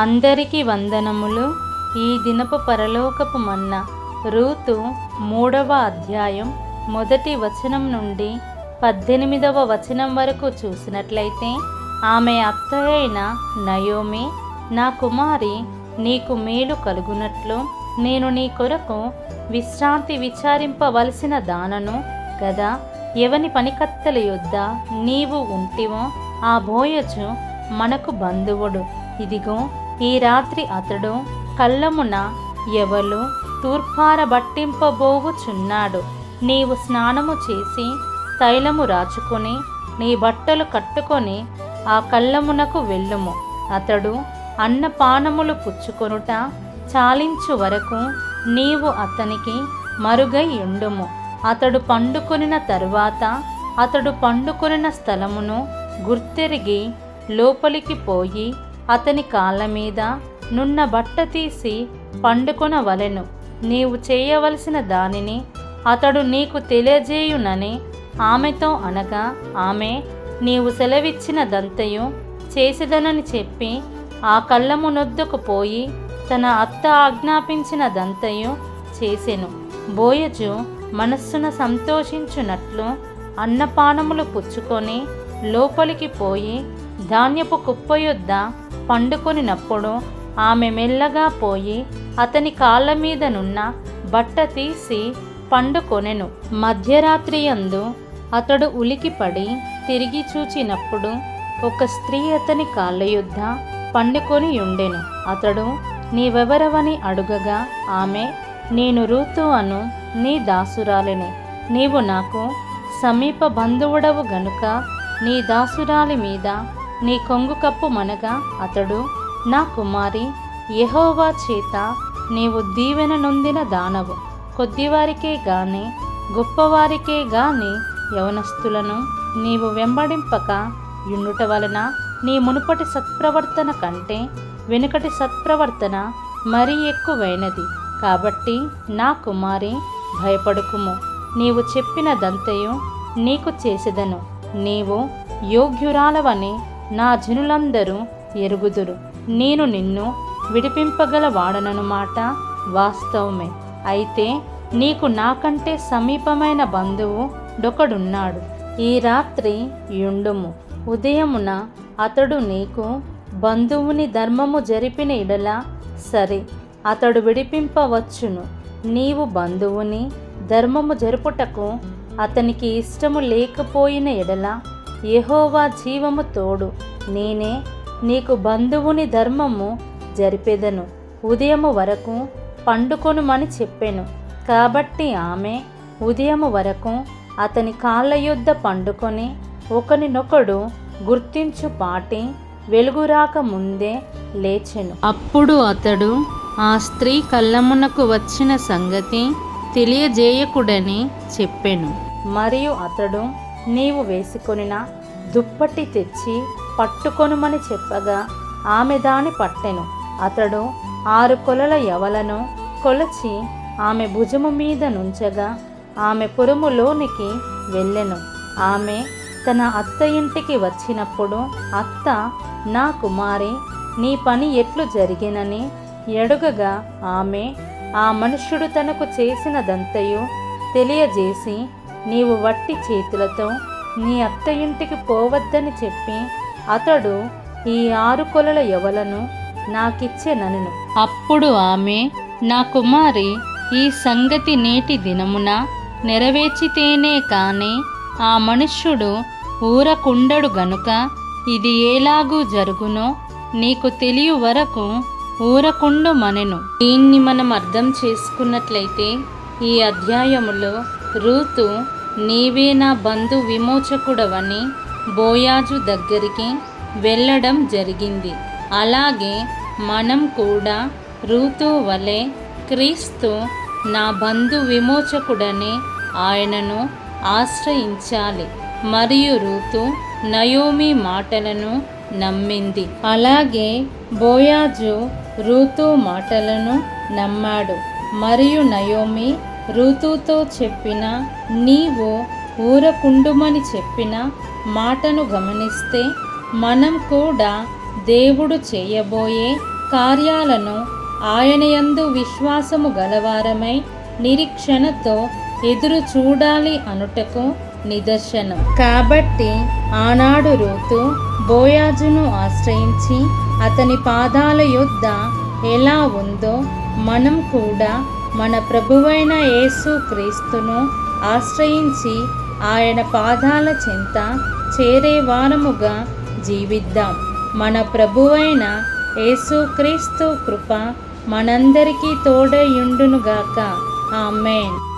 అందరికీ వందనములు. ఈ దినపు పరలోకపు మన్న రూతు మూడవ అధ్యాయం మొదటి వచనం నుండి పద్దెనిమిదవ వచనం వరకు చూసినట్లయితే ఆమె అత్త అయిన నయోమి నా కుమారి నీకు మేలు కలుగునట్లు నేను నీ కొరకు విశ్రాంతి విచారింపవలసిన దానను కదా ఎవని పనికత్తెల యొద్ద నీవు ఉంటివో ఆ బోయచు మనకు బంధువుడు. ఇదిగో ఈ రాత్రి అతడు కళ్ళమున ఎవలు తూర్పారబట్టింపబోవుచున్నాడు నీవు స్నానము చేసి తైలము రాచుకొని నీ బట్టలు కట్టుకొని ఆ కళ్ళమునకు వెళ్ళుము. అతడు అన్నపానములు పుచ్చుకొనుట చాలించు వరకు నీవు అతనికి మరుగై ఉండుము. అతడు పండుకొనిన తరువాత అతడు పండుకొనిన స్థలమును గుర్తెరిగి లోపలికి పోయి అతని కాళ్ళ మీద నున్న బట్ట తీసి పండుకొనవలెను. నీవు చేయవలసిన దానిని అతడు నీకు తెలియజేయునని ఆమెతో అనగా ఆమె నీవు సెలవిచ్చిన దంతయు చేసేదనని చెప్పి ఆ కళ్ళము నొద్దుకు పోయి తన అత్త ఆజ్ఞాపించిన దంతయు చేసెను. బోయజు మనస్సున సంతోషించునట్లు అన్నపానములు పుచ్చుకొని లోపలికి పోయి ధాన్యపు కుప్ప యొద్ద పండుకొనినప్పుడు ఆమె మెల్లగా పోయి అతని కాళ్ళ మీదనున్న బట్ట తీసి పండుకొనెను. మధ్యరాత్రి యందు అతడు ఉలికిపడి తిరిగి చూచినప్పుడు ఒక స్త్రీ అతని కాళ్ళ యుద్ధ పండుకొని ఉండెను అతడు నీవెవరవని అడుగగా ఆమె నేను రూతు అను నీ దాసురాలిని. నీవు నాకు సమీప బంధువుడవు గనుక నీ దాసురాలి మీద నీ కొంగు కప్పు మనగా అతడు నా కుమారి యహోవా చేత నీవు దీవెన నొందిన దానవు. కొద్దివారికే గాని గొప్పవారికే గాని యవనస్తులను నీవు వెంబడింపక యుండుట వలన నీ మునుపటి సత్ప్రవర్తన కంటే వెనుకటి సత్ప్రవర్తన మరీ ఎక్కువైనది. కాబట్టి నా కుమారి భయపడుకుము. నీవు చెప్పిన దంతయు నీకు చేసేదను. నీవు యోగ్యురాలవని నా జనులందరూ ఎరుగుదురు. నేను నిన్ను విడిపింపగల వాడనను మాట వాస్తవమే. అయితే నీకు నాకంటే సమీపమైన బంధువు డొకడున్నాడు. ఈ రాత్రి యుండుము. ఉదయమున అతడు నీకు బంధువుని ధర్మము జరిపిన ఇడల సరే అతడు విడిపింపవచ్చును. నీవు బంధువుని ధర్మము జరుపుటకు అతనికి ఇష్టము లేకపోయిన ఎడల యెహోవా జీవము తోడు. నేనే నీకు బంధువుని ధర్మము జరిపెదను. ఉదయము వరకు పండుకొనుమని చెప్పెను. కాబట్టి ఆమె ఉదయము వరకు అతని కాళ్ళ యొద్ద పండుకొని ఒకనినొకడు గుర్తించు పాటి వెలుగురాక ముందే లేచెను. అప్పుడు అతడు ఆ స్త్రీ కళ్ళమునకు వచ్చిన సంగతి తెలియజేయకుడని చెప్పెను. మరియు అతడు నీవు వేసుకొనిన దుప్పటి తెచ్చి పట్టుకొనుమని చెప్పగా ఆమె దాని పట్టెను. అతడు ఆరు కొలల ఎవలను కొలచి ఆమె భుజము మీద నుంచగా ఆమె పురములోనికి వెళ్ళెను. ఆమె తన అత్త ఇంటికి వచ్చినప్పుడు అత్త నా కుమారి నీ పని ఎట్లు జరిగినని ఎడుగగా ఆమె ఆ మనుష్యుడు తనకు చేసినదంతయు తెలియజేసి నీవు వట్టి చేతులతో నీ అత్త ఇంటికి పోవద్దని చెప్పి అతడు ఈ ఆరు కొలల ఎవలను నాకిచ్చెనను. అప్పుడు ఆమె నా కుమారి ఈ సంగతి నేటి దినమున నెరవేర్చితేనే కాని ఆ మనుష్యుడు ఊరకుండడు గనుక ఇది ఏలాగూ జరుగునో నీకు తెలియ వరకు ఊరకుండు మనెను దీన్ని మనం అర్థం చేసుకున్నట్లయితే ఈ అధ్యాయములో రూతు నీవే నా బంధు విమోచకుడవని బోయాజు దగ్గరికి వెళ్ళడం జరిగింది. అలాగే మనం కూడా రూతు వలె క్రీస్తు నా బంధు విమోచకుడని ఆయనను ఆశ్రయించాలి. మరియు రూతు నయోమి మాటలను నమ్మింది. అలాగే బోయాజు రూతు మాటలను నమ్మాడు. మరియు నయోమి ఋతుతో చెప్పిన నీవు ఊరకుండుమని చెప్పిన మాటను గమనిస్తే మనం కూడా దేవుడు చేయబోయే కార్యాలను ఆయన యందు విశ్వాసము గలవారమై నిరీక్షణతో ఎదురు చూడాలి అనుటకు నిదర్శనం. కాబట్టి ఆనాడు రూతు బోయాజును ఆశ్రయించి అతని పాదాల యొద్ద ఎలా ఉందో మనం కూడా మన ప్రభువైన యేసు క్రీస్తును ఆశ్రయించి ఆయన పాదాల చెంత చేరే వారముగా జీవిద్దాం. మన ప్రభువైన యేసుక్రీస్తు కృప మనందరికీ తోడయుండునుగాక ఆమెన్.